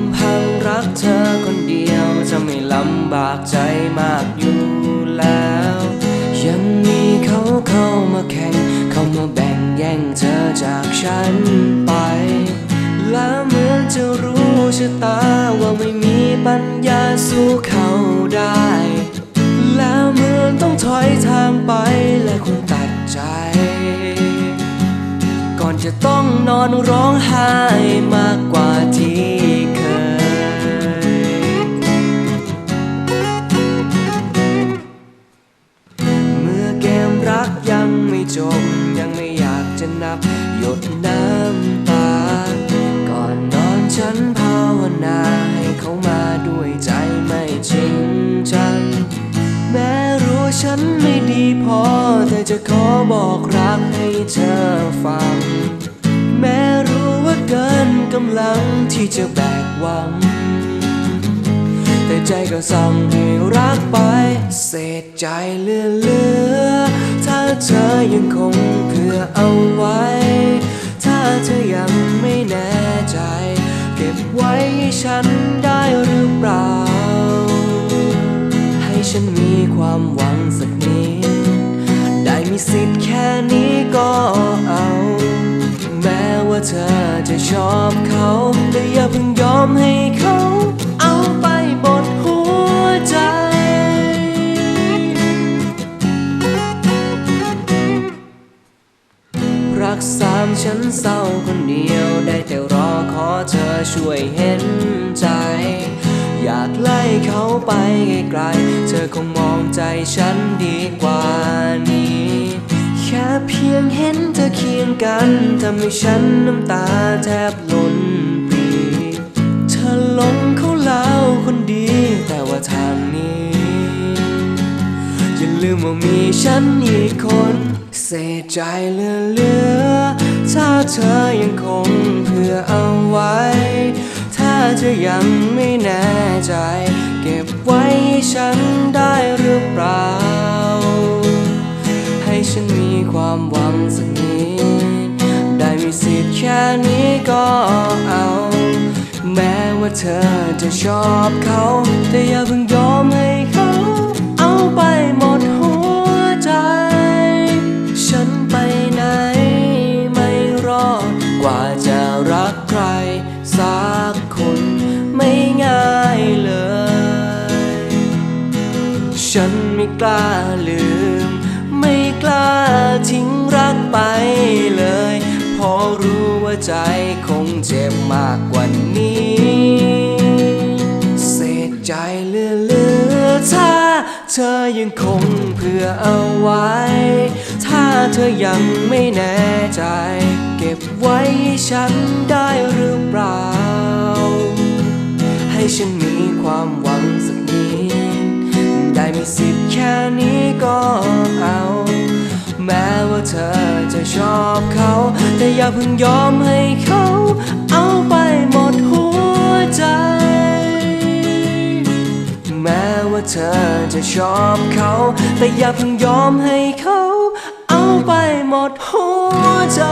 ำพังรักเธอคนเดียวจะไม่ลำบากใจมากอยู่แล้ว ยังมีเขาเข้ามาแข่ง เข้ามาแบ่งแย่งเธอจากฉันไป และเหมือนจะรู้ชะตาว่าไม่มีปัญญาสู้เขาได้ แล้วเหมือนต้องถอยทางไปและคงตัดใจก่อนจะต้องนอนร้องไห้มากกว่า จะนับหยดน้ำตา ก่อนนอนฉันภาวนาให้เขามาด้วยใจไม่จริงจัง แม้รู้ฉันไม่ดีพอ แต่จะขอบอกรักให้เธอฟัง แม้รู้ว่าเกินกำลังที่จะแบกหวัง แต่ใจก็สั่งให้รักไป เศษใจเหลือเลือๆถ้าเธอยังคง เพื่อเอาไว้ ถ้าเธอยังไม่แน่ใจ เก็บไว้ให้ฉันได้หรือเปล่า ให้ฉันมีความหวังสักนิด ได้มีสิทธิ์แค่นี้ก็เอา แม้ว่าเธอจะชอบเขา แต่อย่าเพิ่งยอมให้ สามฉันเศร้าคนเดียวได้แต่รอขอเธอช่วยเห็นใจ อยากไล่เขาไปไกลๆเธอคงมองใจฉันดีกว่านี้ แค่เพียงเห็นเธอเคียงกันทำให้ฉันน้ำตาแทบหล่น ว่ามีฉันอีกคนเศษใจเหลือเลือๆถ้าเธอยังคงเพื่อเอาไว้ ถ้าเธอยังไม่แน่ใจ เก็บไว้ให้ฉันได้หรือเปล่า ให้ฉันมีความหวังสักนิด ได้มีสิทธิ์แค่นี้ก็เอา แม้ว่าเธอจะชอบเขา แต่อย่าเพิ่งยอมให้เขา เอาไปหมด สักคนไม่ง่ายเลย ฉันไม่กล้าลืม ไม่กล้าทิ้งรักไปเลยเพราะรู้ว่าใจคงเจ็บมากกว่านี้ เศษใจเหลือเลือๆถ้าเธอยังคงเพื่อเอาไว้ ถ้าเธอยังไม่แน่ใจ เก็บไว้ให้ฉันได้ ฉันมีความหวังสักนิด ได้มีสิทธิ์แค่นี้ก็เอา แม้ว่าเธอจะชอบเขา แต่อย่าเพิ่งยอมให้เขา เอาไปหมดหัวใจ แม้ว่าเธอจะชอบเขา แต่อย่าเพิ่งยอมให้เขา เอาไปหมดหัวใจ